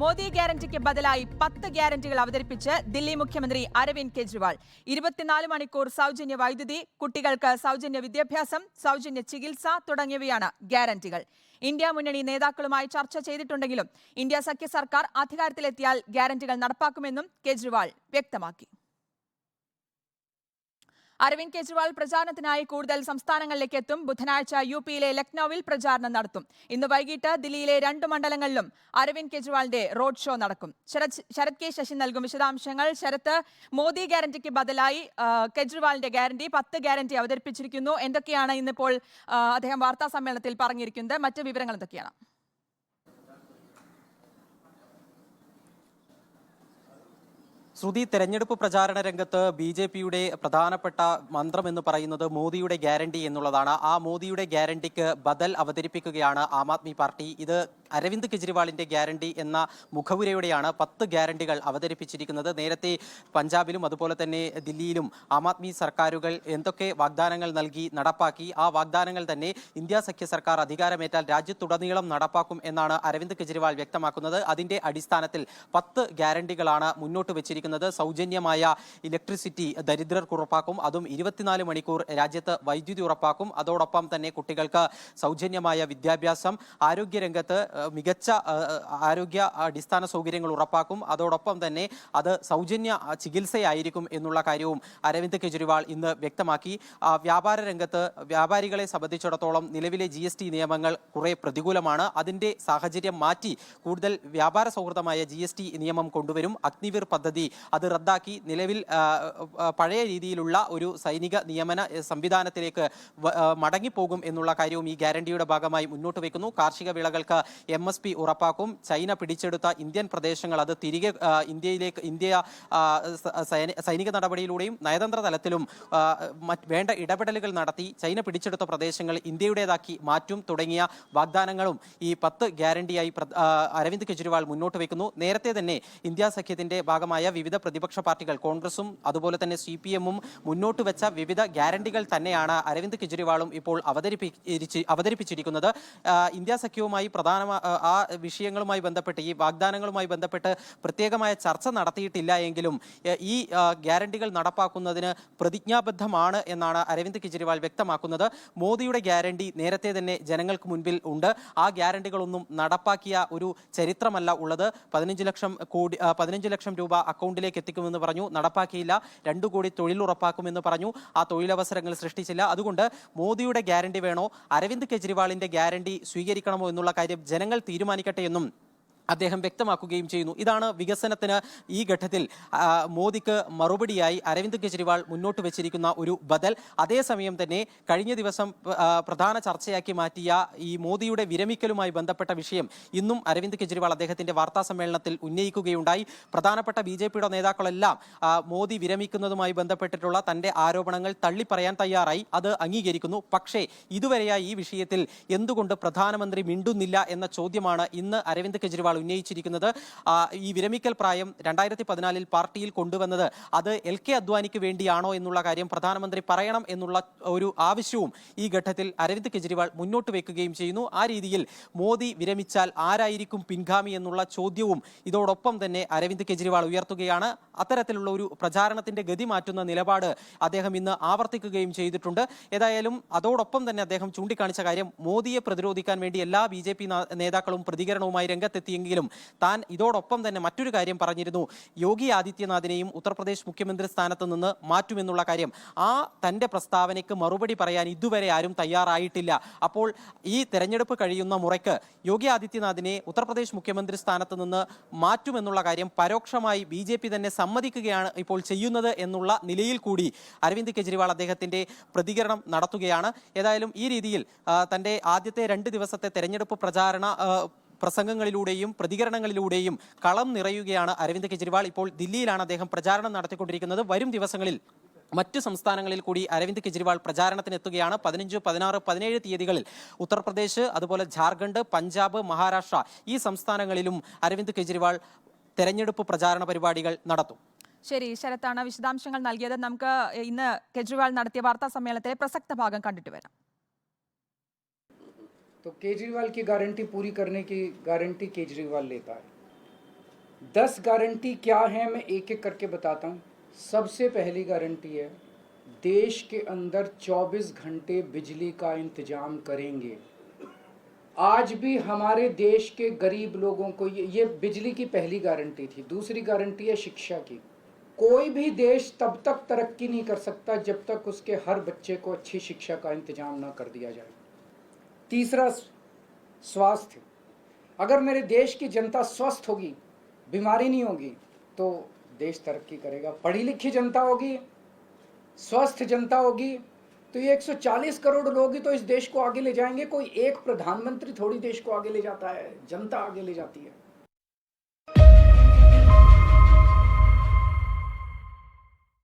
മോദി ഗ്യാരണ്ടിക്ക് ബദലായി പത്ത് ഗ്യാരണ്ടികൾ അവതരിപ്പിച്ച് ദില്ലി മുഖ്യമന്ത്രി അരവിന്ദ് കെജ്രിവാൾ. ഇരുപത്തിനാല് മണിക്കൂർ സൗജന്യ വൈദ്യുതി കുട്ടികൾക്ക് സൗജന്യ വിദ്യാഭ്യാസം സൗജന്യ ചികിത്സ തുടങ്ങിയവയാണ് ഗ്യാരണ്ടികൾ. ഇന്ത്യ മുന്നണി നേതാക്കളുമായി ചർച്ച ചെയ്തിട്ടുണ്ടെങ്കിലും ഇന്ത്യ സഖ്യ സർക്കാർ അധികാരത്തിലെത്തിയാൽ ഗ്യാരണ്ടികൾ നടപ്പാക്കുമെന്നും കെജ്രിവാൾ വ്യക്തമാക്കി. അരവിന്ദ് കെജ്രിവാൾ പ്രചാരണത്തിനായി കൂടുതൽ സംസ്ഥാനങ്ങളിലേക്ക് എത്തും ബുധനാഴ്ച യു പിയിലെ ലക്നൌവിൽ പ്രചാരണം നടത്തും. ഇന്ന് വൈകിട്ട് ദില്ലിയിലെ രണ്ട് മണ്ഡലങ്ങളിലും അരവിന്ദ് കെജ്രിവാളിന്റെ റോഡ് ഷോ നടക്കും. ശരത് ശരത് കെ ശശി നൽകും വിശദാംശങ്ങൾ. ശരത് മോദി ഗ്യാരണ്ടിക്ക് ബദലായി കെജ്രിവാളിന്റെ ഗ്യാരണ്ടി പത്ത് ഗ്യാരണ്ടി അവതരിപ്പിച്ചിരിക്കുന്നു. എന്തൊക്കെയാണ് ഇന്നിപ്പോൾ അദ്ദേഹം വാർത്താ സമ്മേളനത്തിൽ പറഞ്ഞിരിക്കുന്നത്? മറ്റ് വിവരങ്ങൾ എന്തൊക്കെയാണ്? ശ്രുതി തെരഞ്ഞെടുപ്പ് പ്രചാരണ രംഗത്ത് ബി ജെ പിയുടെ പ്രധാനപ്പെട്ട മന്ത്രം എന്ന് പറയുന്നത് മോദിയുടെ ഗ്യാരണ്ടി എന്നുള്ളതാണ്. ആ മോദിയുടെ ഗ്യാരണ്ടിക്ക് ബദൽ അവതരിപ്പിക്കുകയാണ് ആം ആദ്മി പാർട്ടി. ഇത് അരവിന്ദ് കെജ്രിവാളിന്റെ ഗ്യാരണ്ടി എന്ന മുഖവുരയോടെയാണ് പത്ത് ഗ്യാരണ്ടികൾ അവതരിപ്പിച്ചിരിക്കുന്നത്. നേരത്തെ പഞ്ചാബിലും അതുപോലെ തന്നെ ദില്ലിയിലും ആം ആദ്മി സർക്കാരുകൾ എന്തൊക്കെ വാഗ്ദാനങ്ങൾ നൽകി നടപ്പാക്കി ആ വാഗ്ദാനങ്ങൾ തന്നെ ഇന്ത്യ സഖ്യ സർക്കാർ അധികാരമേറ്റാൽ രാജ്യത്തുടനീളം നടപ്പാക്കും എന്നാണ് അരവിന്ദ് കെജ്രിവാൾ വ്യക്തമാക്കുന്നത്. അതിന്റെ അടിസ്ഥാനത്തിൽ പത്ത് ഗ്യാരണ്ടികളാണ് മുന്നോട്ട് വെച്ചിരിക്കുന്നത്. സൗജന്യമായ ഇലക്ട്രിസിറ്റി ദരിദ്രർക്ക് ഉറപ്പാക്കും അതും ഇരുപത്തിനാല് മണിക്കൂർ രാജ്യത്ത് വൈദ്യുതി ഉറപ്പാക്കും. അതോടൊപ്പം തന്നെ കുട്ടികൾക്ക് സൗജന്യമായ വിദ്യാഭ്യാസം ആരോഗ്യരംഗത്ത് മികച്ച ആരോഗ്യ അടിസ്ഥാന സൗകര്യങ്ങൾ ഉറപ്പാക്കും. അതോടൊപ്പം തന്നെ അത് സൗജന്യ ചികിത്സയായിരിക്കും എന്നുള്ള കാര്യവും അരവിന്ദ് കെജ്രിവാൾ ഇന്ന് വ്യക്തമാക്കി. വ്യാപാര രംഗത്ത് വ്യാപാരികളെ സംബന്ധിച്ചിടത്തോളം നിലവിലെ ജി എസ് ടി നിയമങ്ങൾ കുറെ പ്രതികൂലമാണ്. അതിന്റെ സാഹചര്യം മാറ്റി കൂടുതൽ വ്യാപാര സൗഹൃദമായ ജി എസ് ടി നിയമം കൊണ്ടുവരും. അഗ്നിവീർ പദ്ധതി അത് റദ്ദാക്കി നിലവിൽ പഴയ രീതിയിലുള്ള ഒരു സൈനിക നിയമന സംവിധാനത്തിലേക്ക് മടങ്ങിപ്പോകും എന്നുള്ള കാര്യവും ഈ ഗ്യാരണ്ടിയുടെ ഭാഗമായി മുന്നോട്ട് വയ്ക്കുന്നു. കാർഷിക വിളകൾക്ക് എം എസ് പി ഉറപ്പാക്കും. ചൈന പിടിച്ചെടുത്ത ഇന്ത്യൻ പ്രദേശങ്ങൾ അത് തിരികെ ഇന്ത്യയിലേക്ക് ഇന്ത്യ സൈനിക നടപടിയിലൂടെയും നയതന്ത്ര തലത്തിലും വേണ്ട ഇടപെടലുകൾ നടത്തി ചൈന പിടിച്ചെടുത്ത പ്രദേശങ്ങൾ ഇന്ത്യയുടേതാക്കി മാറ്റും തുടങ്ങിയ വാഗ്ദാനങ്ങളും ഈ പത്ത് ഗ്യാരണ്ടിയായി അരവിന്ദ് കെജ്രിവാൾ മുന്നോട്ട് വയ്ക്കുന്നു. നേരത്തെ തന്നെ ഇന്ത്യ സഖ്യത്തിന്റെ ഭാഗമായ വിവിധ പ്രതിപക്ഷ പാർട്ടികൾ കോൺഗ്രസും അതുപോലെ തന്നെ സി പി എമ്മും മുന്നോട്ട് വെച്ച വിവിധ ഗ്യാരണ്ടികൾ തന്നെയാണ് അരവിന്ദ് കെജ്രിവാളും ഇപ്പോൾ അവതരിപ്പിച്ച് അവതരിപ്പിച്ചിരിക്കുന്നത്. ഇന്ത്യ സഖ്യവുമായി പ്രധാന ആ വിഷയങ്ങളുമായി ബന്ധപ്പെട്ട് ഈ വാഗ്ദാനങ്ങളുമായി ബന്ധപ്പെട്ട് പ്രത്യേകമായ ചർച്ച നടത്തിയിട്ടില്ല എങ്കിലും ഈ ഗ്യാരണ്ടികൾ നടപ്പാക്കുന്നതിന് പ്രതിജ്ഞാബദ്ധമാണ് എന്നാണ് അരവിന്ദ് കെജ്രിവാൾ വ്യക്തമാക്കുന്നത്. മോദിയുടെ ഗ്യാരണ്ടി നേരത്തെ തന്നെ ജനങ്ങൾക്ക് മുൻപിൽ ഉണ്ട്. ആ ഗ്യാരണ്ടികളൊന്നും നടപ്പാക്കിയ ഒരു ചരിത്രമല്ല ഉള്ളത്. പതിനഞ്ച് ലക്ഷം കോടി പതിനഞ്ച് ലക്ഷം രൂപ അക്കൗണ്ടിലേക്ക് എത്തിക്കുമെന്ന് പറഞ്ഞു. നടപ്പാക്കിയില്ല. രണ്ടു കോടി തൊഴിലുറപ്പാക്കുമെന്ന് പറഞ്ഞു. ആ തൊഴിലവസരങ്ങൾ സൃഷ്ടിച്ചില്ല. അതുകൊണ്ട് മോദിയുടെ ഗ്യാരണ്ടി വേണോ? അരവിന്ദ് കെജ്രിവാളിന്റെ ഗ്യാരണ്ടി സ്വീകരിക്കണമോ എന്നുള്ള കാര്യം ജനങ്ങൾ തീരുമാനിക്കട്ടെ എന്നും അദ്ദേഹം വ്യക്തമാക്കുകയും ചെയ്യുന്നു. ഇതാണ് വികസനത്തിന് ഈ ഘട്ടത്തിൽ മോദിക്ക് മറുപടിയായി അരവിന്ദ് കെജ്രിവാൾ മുന്നോട്ട് വെച്ചിരിക്കുന്ന ഒരു ബദൽ. അതേസമയം തന്നെ കഴിഞ്ഞ ദിവസം പ്രധാന ചർച്ചയാക്കി മാറ്റിയ ഈ മോദിയുടെ വിരമിക്കലുമായി ബന്ധപ്പെട്ട വിഷയം ഇന്നും അരവിന്ദ് കെജ്രിവാൾ അദ്ദേഹത്തിന്റെ വാർത്താ സമ്മേളനത്തിൽ ഉന്നയിക്കുകയുണ്ടായി. പ്രധാനപ്പെട്ട ബി ജെ പിയുടെ നേതാക്കളെല്ലാം മോദി വിരമിക്കുന്നതുമായി ബന്ധപ്പെട്ടിട്ടുള്ള തന്റെ ആരോപണങ്ങൾ തള്ളിപ്പറയാൻ തയ്യാറായി. അത് അംഗീകരിക്കുന്നു. പക്ഷേ ഇതുവരെയായി ഈ വിഷയത്തിൽ എന്തുകൊണ്ട് പ്രധാനമന്ത്രി മിണ്ടുന്നില്ല എന്ന ചോദ്യമാണ് ഇന്ന് അരവിന്ദ് കെജ്രിവാൾ ഉന്നയിച്ചിരിക്കുന്നത് ഈ വിരമിക്കൽ പ്രായം രണ്ടായിരത്തി പതിനാലിൽ പാർട്ടിയിൽ കൊണ്ടുവന്നത് അത് എൽ കെ അദ്വാനിക്ക് വേണ്ടിയാണോ എന്നുള്ള കാര്യം പ്രധാനമന്ത്രി പറയണം എന്നുള്ള ഒരു ആവശ്യവും ഈ ഘട്ടത്തിൽ അരവിന്ദ് കെജ്രിവാൾ മുന്നോട്ട് വെക്കുകയും ചെയ്യുന്നു. ആ രീതിയിൽ മോദി വിരമിച്ചാൽ ആരായിരിക്കും പിൻഗാമി എന്നുള്ള ചോദ്യവും ഇതോടൊപ്പം തന്നെ അരവിന്ദ് കെജ്രിവാൾ ഉയർത്തുകയാണ്. അത്തരത്തിലുള്ള ഒരു പ്രചാരണത്തിന്റെ ഗതി മാറ്റുന്ന നിലപാട് അദ്ദേഹം ഇന്ന് ആവർത്തിക്കുകയും ചെയ്തിട്ടുണ്ട്. ഏതായാലും അതോടൊപ്പം തന്നെ അദ്ദേഹം ചൂണ്ടിക്കാണിച്ച കാര്യം മോദിയെ പ്രതിരോധിക്കാൻ വേണ്ടി എല്ലാ ബി നേതാക്കളും പ്രതികരണവുമായി രംഗത്തെത്തിയെങ്കിലും താൻ ഇതോടൊപ്പം തന്നെ മറ്റൊരു കാര്യം പറഞ്ഞിരുന്നു. യോഗി ആദിത്യനാഥിനെയും ഉത്തർപ്രദേശ് മുഖ്യമന്ത്രി സ്ഥാനത്ത് നിന്ന് മാറ്റുമെന്നുള്ള കാര്യം. ആ തന്റെ പ്രസ്താവനയ്ക്ക് മറുപടി പറയാൻ ഇതുവരെ ആരും തയ്യാറായിട്ടില്ല. അപ്പോൾ ഈ തെരഞ്ഞെടുപ്പ് കഴിയുന്ന മുറയ്ക്ക് യോഗി ആദിത്യനാഥിനെ ഉത്തർപ്രദേശ് മുഖ്യമന്ത്രി സ്ഥാനത്ത് നിന്ന് മാറ്റുമെന്നുള്ള കാര്യം പരോക്ഷമായി ബി ജെ പി തന്നെ സമ്മതിക്കുകയാണ് ഇപ്പോൾ ചെയ്യുന്നത് എന്നുള്ള നിലയിൽ കൂടി അരവിന്ദ് കെജ്രിവാൾ അദ്ദേഹത്തിന്റെ പ്രതികരണം നടത്തുകയാണ്. ഏതായാലും ഈ രീതിയിൽ തന്റെ ആദ്യത്തെ രണ്ട് ദിവസത്തെ തെരഞ്ഞെടുപ്പ് പ്രചാരണ പ്രസംഗങ്ങളിലൂടെയും പ്രതികരണങ്ങളിലൂടെയും കളം നിറയുകയാണ് അരവിന്ദ് കെജ്രിവാൾ. ഇപ്പോൾ ദില്ലിയിലാണ് അദ്ദേഹം പ്രചാരണം നടത്തിക്കൊണ്ടിരിക്കുന്നത്. വരും ദിവസങ്ങളിൽ മറ്റ് സംസ്ഥാനങ്ങളിൽ കൂടി അരവിന്ദ് കെജ്രിവാൾ പ്രചാരണത്തിന് എത്തുകയാണ് പതിനഞ്ച് പതിനാറ് പതിനേഴ് തീയതികളിൽ ഉത്തർപ്രദേശ് അതുപോലെ ജാർഖണ്ഡ് പഞ്ചാബ് മഹാരാഷ്ട്ര ഈ സംസ്ഥാനങ്ങളിലും അരവിന്ദ് കെജ്രിവാൾ തെരഞ്ഞെടുപ്പ് പ്രചാരണ പരിപാടികൾ നടത്തും. ശരി ശരത്താണ് വിശദാംശങ്ങൾ നൽകിയത്. നമുക്ക് ഇന്ന് കെജ്രിവാൾ നടത്തിയ വാർത്താ സമ്മേളനത്തിലെ പ്രസക്ത ഭാഗം കണ്ടിട്ട് വരാം. तो केजरीवाल की गारंटी पूरी करने की गारंटी केजरीवाल लेता है। दस गारंटी क्या है, मैं एक एक करके बताता हूँ। सबसे पहली गारंटी है, देश के अंदर 24 घंटे बिजली का इंतज़ाम करेंगे। आज भी हमारे देश के गरीब लोगों को ये ये बिजली की पहली गारंटी थी। दूसरी गारंटी है शिक्षा की। कोई भी देश तब तक तरक्की नहीं कर सकता जब तक उसके हर बच्चे को अच्छी शिक्षा का इंतज़ाम ना कर दिया जाए। तीसरा स्वास्थ्य। अगर मेरे देश की जनता स्वस्थ होगी, बीमारी नहीं होगी तो देश तरक्की करेगा। पढ़ी लिखी जनता होगी, स्वस्थ जनता होगी तो ये 140 करोड़ लोग ही तो इस देश को आगे ले जाएँगे। कोई एक प्रधानमंत्री थोड़ी देश को आगे ले जाता है, जनता आगे ले जाती है।